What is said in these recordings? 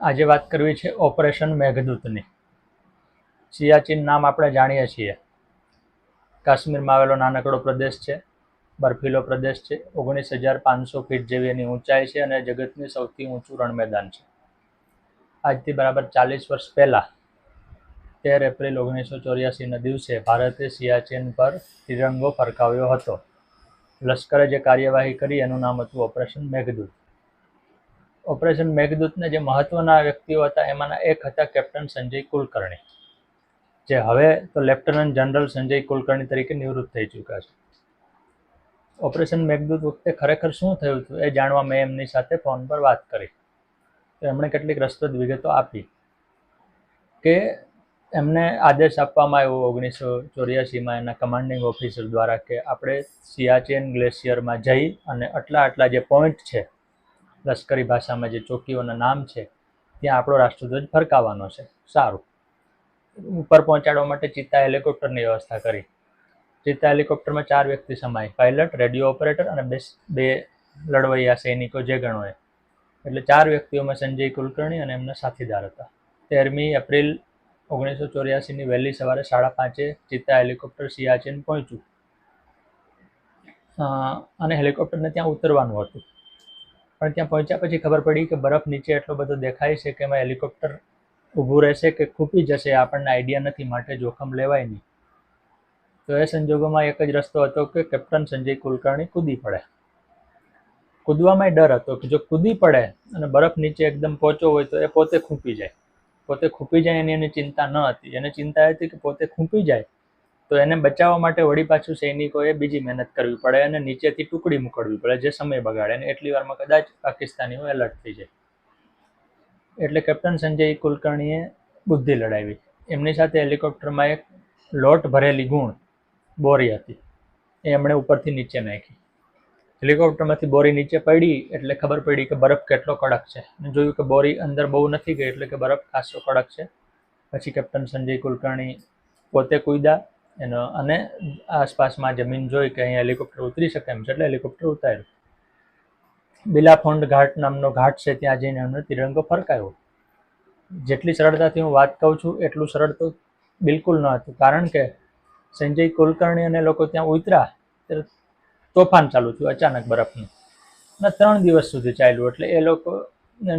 આજે વાત કરવી છે ઓપરેશન મેઘદૂતની. સિયાચીન નામ આપણે જાણીએ છીએ. કાશ્મીરમાં આવેલો નાનકડો પ્રદેશ છે, બર્ફીલો પ્રદેશ છે, ઓગણીસ હજાર પાંચસો ફીટ જેવી એની ઊંચાઈ છે અને જગતની સૌથી ઊંચું રણ મેદાન છે. આજથી બરાબર ચાલીસ વર્ષ પહેલાં, તેર એપ્રિલ ઓગણીસો ચોર્યાસીના દિવસે ભારતે સિયાચીન પર તિરંગો ફરકાવ્યો હતો. લશ્કરે જે કાર્યવાહી કરી એનું નામ હતું ઓપરેશન મેઘદૂત. ઓપરેશન મેઘદૂતના જે મહત્વના વ્યક્તિઓ હતા, એમાંના એક હતા કેપ્ટન સંજય કુલકર્ણી. જે હવે તો લેફ્ટનન્ટ જનરલ સંજય કુલકર્ણી તરીકે નિવૃત્ત થઈ ચૂક્યા છે. ઓપરેશન મેઘદૂત વખતે ખરેખર શું થયું હતું એ જાણવા મેં એમની સાથે ફોન પર વાત કરી. તો એમણે કેટલીક રસપ્રદ વિગતો આપી કે એમને આદેશ આપવામાં આવ્યો ઓગણીસો ચોર્યાસીમાં એના કમાન્ડિંગ ઓફિસર દ્વારા કે આપણે સિયાચેન ગ્લેશિયરમાં જઈ અને આટલા આટલા જે પોઈન્ટ છે લશ્કરી ભાષામાં જે ચોકીઓના નામ છે, ત્યાં આપણો રાષ્ટ્રધ્વજ ફરકાવવાનો છે. સારું. ઉપર પહોંચાડવા માટે ચિત્તા હેલિકોપ્ટરની વ્યવસ્થા કરી. ચિત્તા હેલિકોપ્ટરમાં ચાર વ્યક્તિ સમાય. પાયલટ, રેડિયો ઓપરેટર અને બે બે લડવૈયા સૈનિકો જે ગણોએ એટલે ચાર વ્યક્તિઓમાં સંજય કુલકર્ણી અને એમના સાથીદાર હતા. તેરમી એપ્રિલ ઓગણીસો ચોર્યાસીની વહેલી સવારે સાડા પાંચે ચિત્તા હેલિકોપ્ટર સિયાચીન પહોંચ્યું. અને હેલિકોપ્ટરને ત્યાં ઉતરવાનું હતું. પણ ત્યાં પહોંચ્યા પછી ખબર પડી કે બરફ નીચે એટલો બધો દેખાય છે કે એમાં હેલિકોપ્ટર ઊભું રહેશે કે ખૂપી જશે, આપણને આઈડિયા નથી, માટે જોખમ લેવાય નહીં. તો એ સંજોગોમાં એક જ રસ્તો હતો કે કેપ્ટન સંજય કુલકર્ણી કૂદી પડે. કૂદવામાં ડર હતો કે જો કૂદી પડે અને બરફ નીચે એકદમ પહોંચો હોય તો એ પોતે ખૂંપી જાય. પોતે ખૂંપી જાય એની એની ચિંતા ન હતી. એને ચિંતા હતી કે પોતે ખૂંપી જાય તો એને બચાવવા માટે વળી પાછું સૈનિકોએ બીજી મહેનત કરવી પડે અને નીચેથી ટુકડી મોકલવી પડે, જે સમય બગાડે અને એટલી વારમાં કદાચ પાકિસ્તાનીઓ એલર્ટ થઈ જાય. એટલે કેપ્ટન સંજય કુલકર્ણીએ બુદ્ધિ લડાવી. એમની સાથે હેલિકોપ્ટરમાં એક લોટ ભરેલી ગુણ, બોરી હતી. એ એમણે ઉપરથી નીચે નાખી. હેલિકોપ્ટરમાંથી બોરી નીચે પડી, એટલે ખબર પડી કે બરફ કેટલો કડક છે. અને જોયું કે બોરી અંદર બહુ નથી ગઈ, એટલે કે બરફ ખાસો કડક છે. પછી કેપ્ટન સંજય કુલકર્ણી પોતે કૂદ્યા એનો અને આસપાસમાં જમીન જોઈ કે અહીં હેલિકોપ્ટર ઉતરી શકે એમ છે, એટલે હેલિકોપ્ટર ઉતાર્યું. બિલાફોંડ ઘાટ નામનો ઘાટ છે, ત્યાં જઈને એમણે તિરંગો ફરકાયો. જેટલી સરળતાથી હું વાત કહું છું, એટલું સરળ તો બિલકુલ ન હતું. કારણ કે સંજય કુલકર્ણી અને લોકો ત્યાં ઉતર્યા, ત્યારે તોફાન ચાલુ થયું અચાનક બરફનું. અને ત્રણ દિવસ સુધી ચાલ્યું, એટલે એ લોકો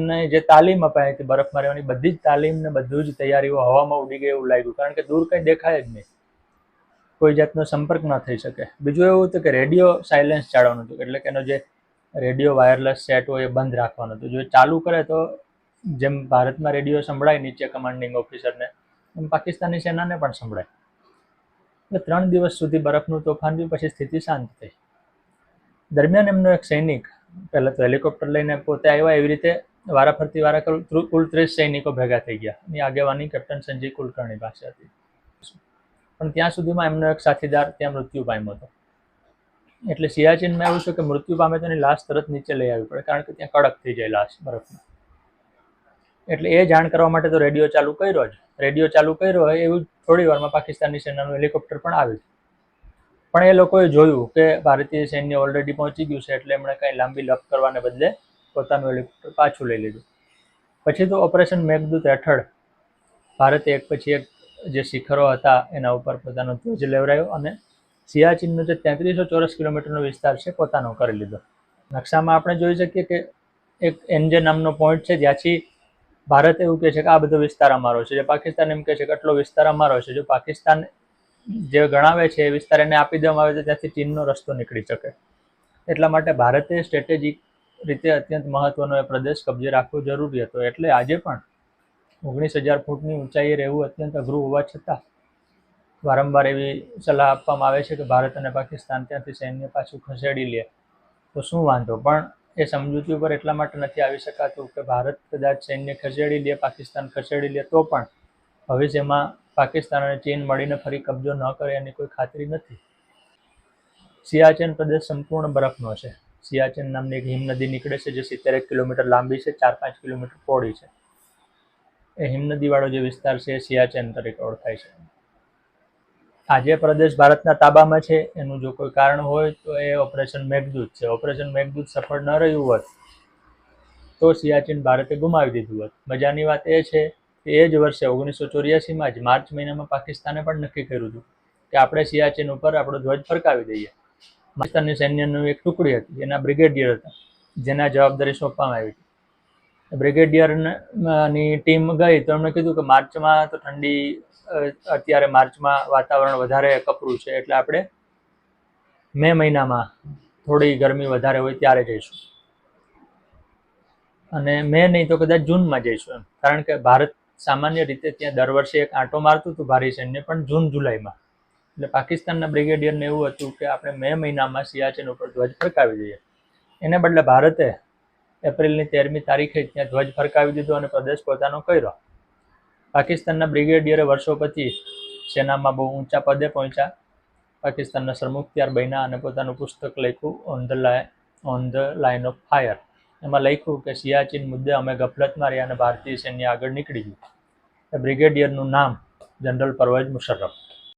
ને જે તાલીમ અપાઈ હતી બરફમાં રહેવાની બધી જ તાલીમ ને બધું જ તૈયારીઓ હવામાં ઉડી ગઈ એવું લાગ્યું. કારણ કે દૂર કંઈ દેખાય જ નહીં. કોઈ જાતનો સંપર્ક ન થઈ શકે બીજું એવું હતું કે રેડિયો સાયલેન્સ જાળવવાનું હતું એટલે કે એનો જે રેડિયો વાયરલેસ સેટ હોય એ બંધ રાખવાનું હતું જો ચાલુ કરે તો જેમ ભારતમાં રેડિયો સંભળાય નીચે કમાન્ડિંગ ઓફિસરને એમ પાકિસ્તાની સેનાને પણ સંભળાય એટલે ત્રણ દિવસ સુધી બરફનું તોફાન બી પછી સ્થિતિ શાંત થઈ દરમિયાન એમનો એક સૈનિક પહેલાં તો હેલિકોપ્ટર લઈને પોતે આવ્યા એવી રીતે વારાફરતી વારા કુલ ત્રીસ સૈનિકો ભેગા થઈ ગયા એની આગેવાની કેપ્ટન સંજય કુલકર્ણી પાસે હતી પણ ત્યાં સુધીમાં એમનો એક સાથીદાર ત્યાં મૃત્યુ પામ્યો હતો. એટલે સિયાચીનમાં એવું છે કે મૃત્યુ પામે તો એની લાશ તરત નીચે લઈ આવવી પડે, કારણ કે ત્યાં કડક થઈ જાય લાશ બરફમાં. એટલે એ જાણ કરવા માટે તો રેડિયો ચાલુ કર્યો જ. રેડિયો ચાલુ કર્યો હોય એવું થોડી વારમાં પાકિસ્તાની સેનાનું હેલિકોપ્ટર પણ આવ્યું. પણ એ લોકોએ જોયું કે ભારતીય સૈન્ય ઓલરેડી પહોંચી ગયું છે, એટલે એમણે કાંઈ લાંબી લપ કરવાને બદલે પોતાનું હેલિકોપ્ટર પાછું લઈ લીધું. પછી તો ઓપરેશન મેઘદૂત હેઠળ ભારતે એક પછી એક જે શિખરો હતા, એના ઉપર પોતાનો ધ્વજ લેવરાયો અને સિયાચીનનો જે તેત્રીસો ચોરસ કિલોમીટરનો વિસ્તાર છે, પોતાનો કરી લીધો. નકશામાં આપણે જોઈ શકીએ કે એક એનજે નામનો પોઈન્ટ છે, જ્યાંથી ભારત એવું કહે છે કે આ બધો વિસ્તાર અમારો છે. જે પાકિસ્તાન એમ કહે છે કે આટલો વિસ્તાર અમારો છે. જો પાકિસ્તાન જે ગણાવે છે, એ વિસ્તાર એને આપી દેવામાં આવે તો ત્યાંથી ચીનનો રસ્તો નીકળી શકે. એટલા માટે ભારતે સ્ટ્રેટેજિક રીતે અત્યંત મહત્વનો એ પ્રદેશ કબજે રાખવો જરૂરી હતો. એટલે આજે પણ ઓગણીસ હજાર ફૂટની ઊંચાઈએ રહેવું અત્યંત અઘરું હોવા છતાં વારંવાર એવી સલાહ આપવામાં આવે છે કે ભારત અને પાકિસ્તાન ત્યાંથી સૈન્ય પાછું ખસેડી લે. તો શું વાંધો? પણ એ સમજૂતી ઉપર એટલા માટે નથી આવી શકાતું કે ભારત કદાચ સૈન્ય ખસેડી લે, પાકિસ્તાન ખસેડી લે, તો પણ ભવિષ્યમાં પાકિસ્તાન અને ચીન મળીને ફરી કબજો ન કરે એની કોઈ ખાતરી નથી. સિયાચેન પ્રદેશ સંપૂર્ણ બરફનો છે. સિયાચેન નામની એક હિમનદી નીકળે છે જે સિત્તેર કિલોમીટર લાંબી છે, ચાર પાંચ કિલોમીટર પહોળી છે. એ હિમનદીવાળો જે વિસ્તાર છે એ સિયાચેન તરીકે ઓળખાય છે. આ જે પ્રદેશ ભારતના તાબામાં છે, એનું જો કોઈ કારણ હોય, તો એ ઓપરેશન મેઘદૂત છે. ઓપરેશન મેઘદૂત સફળ ન રહ્યું હોત, તો સિયાચીન ભારતે ગુમાવી દીધું હોત. મજાની વાત એ છે કે એ જ વર્ષે ઓગણીસો ચોર્યાસીમાં જ માર્ચ મહિનામાં પાકિસ્તાને પણ નક્કી કર્યું હતું કે આપણે સિયાચીન ઉપર આપણો ધ્વજ ફરકાવી દઈએ. પાકિસ્તાનની સૈન્યની એક ટુકડી હતી એના બ્રિગેડિયર હતા, જેના જવાબદારી સોંપવામાં આવી હતી. બ્રિગેડિયરની ટીમ ગઈ તો એમણે કીધું કે માર્ચમાં તો ઠંડી અત્યારે માર્ચમાં વાતાવરણ વધારે કપરું છે એટલે આપણે મે મહિનામાં થોડી ગરમી વધારે હોય ત્યારે જઈશું. અને મે નહીં તો કદાચ જૂનમાં જઈશું એમ. કારણ કે ભારત સામાન્ય રીતે ત્યાં દર વર્ષે એક આંટો મારતું હતું ભારી સૈન્ય, પણ જૂન જુલાઈમાં. એટલે પાકિસ્તાનના બ્રિગેડિયરને એવું હતું કે આપણે મે મહિનામાં સિયાચીન ઉપર ધ્વજ ફરકાવી દઈએ. એને બદલે ભારતે એપ્રિલની તેરમી તારીખે ત્યાં ધ્વજ ફરકાવી દીધો અને પ્રદેશ પોતાનો કર્યો. પાકિસ્તાનના બ્રિગેડિયરે વર્ષો પછી સેનામાં બહુ ઊંચા પદે પહોંચ્યા. પાકિસ્તાનના સરમુખત્યાર બન્યા અને પોતાનું પુસ્તક લખ્યું on the line on the line of fire એમાં લખ્યું કે, સિયાચીન મુદ્દે અમે ગફલત મારી અને ભારતીય સૈન્ય આગળ નીકળી ગયું. બ્રિગેડિયરનું નામ જનરલ પરવેજ મુશર્રફ.